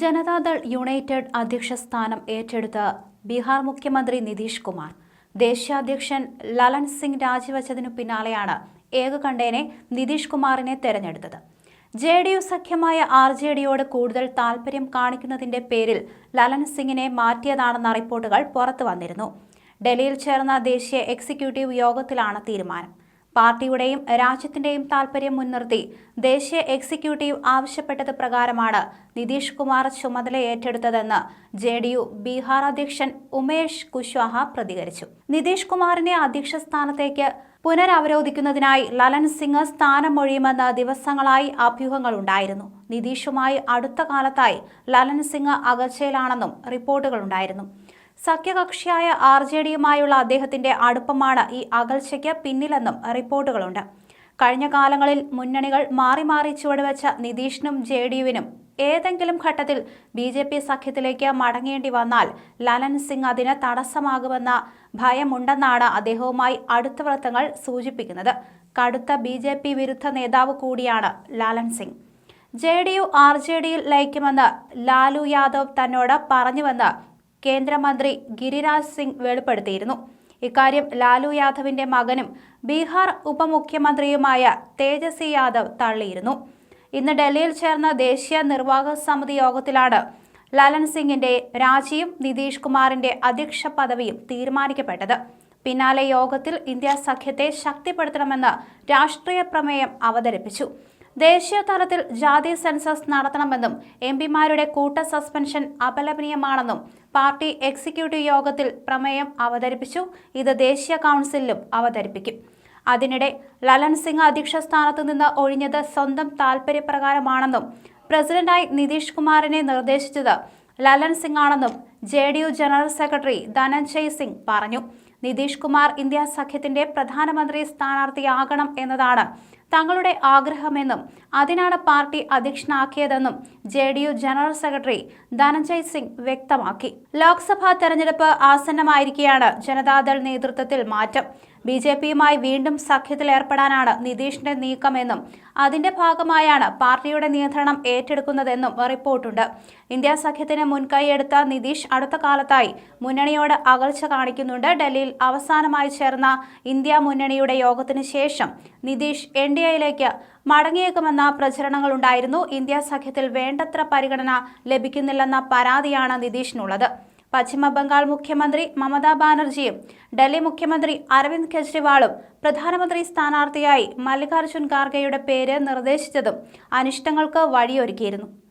Janata Dal United അധ്യക്ഷ സ്ഥാനം ഏറ്റെടുത്ത ബീഹാർ മുഖ്യമന്ത്രി നിതീഷ് കുമാർ. ദേശീയാധ്യക്ഷൻ ലലൻ സിംഗ് രാജിവച്ചതിനു പിന്നാലെയാണ് ഏകകണ്ഠേനെ നിതീഷ് കുമാറിനെ തെരഞ്ഞെടുത്തത്. ജെ ഡി യു സഖ്യമായ ആർ ജെ ഡിയോട് കൂടുതൽ താൽപര്യം കാണിക്കുന്നതിന്റെ പേരിൽ ലലൻ സിംഗിനെ മാറ്റിയതാണെന്ന റിപ്പോർട്ടുകൾ പുറത്തു വന്നിരുന്നു. ഡൽഹിയിൽ ചേർന്ന ദേശീയ എക്സിക്യൂട്ടീവ് യോഗത്തിലാണ് തീരുമാനം. പാർട്ടിയുടെയും രാജ്യത്തിന്റെയും താൽപര്യം മുൻനിർത്തി ദേശീയ എക്സിക്യൂട്ടീവ് ആവശ്യപ്പെട്ടത് പ്രകാരമാണ് നിതീഷ് കുമാർ ചുമതല ഏറ്റെടുത്തതെന്ന് ജെ ഡി യു ബീഹാർ അധ്യക്ഷൻ ഉമേഷ് കുശ്വാഹ പ്രതികരിച്ചു. നിതീഷ് കുമാറിനെ അധ്യക്ഷ സ്ഥാനത്തേക്ക് പുനരവരോധിക്കുന്നതിനായി ലലൻ സിംഗ് സ്ഥാനമൊഴിയുമെന്ന് ദിവസങ്ങളായി അഭ്യൂഹങ്ങളുണ്ടായിരുന്നു നിതീഷുമായി അടുത്ത കാലത്തായി ലലൻ സിംഗ് റിപ്പോർട്ടുകൾ റിപ്പോർട്ടുകളുണ്ടായിരുന്നു സഖ്യകക്ഷിയായ ആർ ജെ ഡിയുമായുള്ള അദ്ദേഹത്തിന്റെ അടുപ്പമാണ് ഈ അകൽച്ചയ്ക്ക് പിന്നിലെന്നും റിപ്പോർട്ടുകളുണ്ട്. കഴിഞ്ഞ കാലങ്ങളിൽ മുന്നണികൾ മാറി മാറി ചുവടുവെച്ച നിതീഷിനും ജെ ഡി യുവിനും ഏതെങ്കിലും ഘട്ടത്തിൽ ബി ജെ പി സഖ്യത്തിലേക്ക് മടങ്ങേണ്ടി വന്നാൽ ലലൻ സിംഗ് അതിന് തടസ്സമാകുമെന്ന ഭയമുണ്ടെന്നാണ് അദ്ദേഹവുമായി അടുത്ത വൃത്തങ്ങൾ സൂചിപ്പിക്കുന്നത്. കടുത്ത ബി ജെ പി വിരുദ്ധ നേതാവ് കൂടിയാണ് Lalan Singh. J D U R J ഡിയിൽ ലയിക്കുമെന്ന് ലാലു യാദവ് തന്നോട് പറഞ്ഞുവെന്ന് കേന്ദ്രമന്ത്രി ഗിരിരാജ് സിംഗ് വെളിപ്പെടുത്തിയിരുന്നു. ഇക്കാര്യം ലാലു യാദവിന്റെ മകനും ബീഹാർ ഉപമുഖ്യമന്ത്രിയുമായ തേജസ്വി യാദവ് തള്ളിയിരുന്നു. ഇന്ന് ഡൽഹിയിൽ ചേർന്ന ദേശീയ നിർവാഹക സമിതി യോഗത്തിലാണ് ലലൻ സിംഗിന്റെ രാജിയും നിതീഷ് കുമാറിന്റെ അധ്യക്ഷ പദവിയും തീരുമാനിക്കപ്പെട്ടത്. പിന്നാലെ യോഗത്തിൽ ഇന്ത്യ സഖ്യത്തെ ശക്തിപ്പെടുത്തണമെന്ന് രാഷ്ട്രീയ പ്രമേയം അവതരിപ്പിച്ചു. ദേശീയ തലത്തിൽ ജാതി സെൻസസ് നടത്തണമെന്നും എം പിമാരുടെ കൂട്ട സസ്പെൻഷൻ അപലപനീയമാണെന്നും പാർട്ടി എക്സിക്യൂട്ടീവ് യോഗത്തിൽ പ്രമേയം അവതരിപ്പിച്ചു. ഇത് ദേശീയ കൗൺസിലിലും അവതരിപ്പിക്കും. അതിനിടെ ലലൻ സിംഗ് അധ്യക്ഷ സ്ഥാനത്തു നിന്ന് ഒഴിഞ്ഞത് സ്വന്തം താൽപര്യപ്രകാരമാണെന്നും പ്രസിഡന്റായി നിതീഷ് കുമാറിനെ നിർദ്ദേശിച്ചത് ലലൻ സിംഗ് ആണെന്നും J D U general secretary Dhananjay Singh പറഞ്ഞു. നിതീഷ് കുമാർ ഇന്ത്യ സഖ്യത്തിന്റെ പ്രധാനമന്ത്രി സ്ഥാനാർത്ഥിയാകണം എന്നതാണ് തങ്ങളുടെ ആഗ്രഹമെന്നും അതിനാണ് party അധ്യക്ഷനാക്കിയതെന്നും J D U general secretary Dhananjay Singh വ്യക്തമാക്കി. ലോക്സഭാ തെരഞ്ഞെടുപ്പ് ആസന്നമായിരിക്കെയാണ് ജനതാദൾ നേതൃത്വത്തിൽ മാറ്റം. ബി ജെ പിയുമായി വീണ്ടും സഖ്യത്തിലേർപ്പെടാനാണ് നിതീഷിന്റെ നീക്കമെന്നും അതിന്റെ ഭാഗമായാണ് പാർട്ടിയുടെ നിയന്ത്രണം ഏറ്റെടുക്കുന്നതെന്നും റിപ്പോർട്ടുണ്ട്. ഇന്ത്യ സഖ്യത്തിന് മുൻകൈയെടുത്ത നിതീഷ് അടുത്ത കാലത്തായി മുന്നണിയോട് അകൽച്ച കാണിക്കുന്നുണ്ട്. ഡൽഹിയിൽ അവസാനമായി ചേർന്ന ഇന്ത്യ മുന്നണിയുടെ യോഗത്തിന് ശേഷം നിതീഷ് എൻ. ഡി എയിലേക്ക് മടങ്ങിയേക്കുമെന്ന പ്രചരണങ്ങളുണ്ടായിരുന്നു. ഇന്ത്യ സഖ്യത്തിൽ വേണ്ടത്ര പരിഗണന ലഭിക്കുന്നില്ലെന്ന പരാതിയാണ് നിതീഷിനുള്ളത്. പശ്ചിമ ബംഗാൾ മുഖ്യമന്ത്രി മമതാ ബാനർജിയും ഡൽഹി മുഖ്യമന്ത്രി അരവിന്ദ് കെജ്രിവാളും പ്രധാനമന്ത്രി സ്ഥാനാർത്ഥിയായി മല്ലികാർജുൻ ഖാർഗെയുടെ പേര് നിർദ്ദേശിച്ചതും അനിഷ്ടങ്ങൾക്ക് വഴിയൊരുക്കിയിരുന്നു.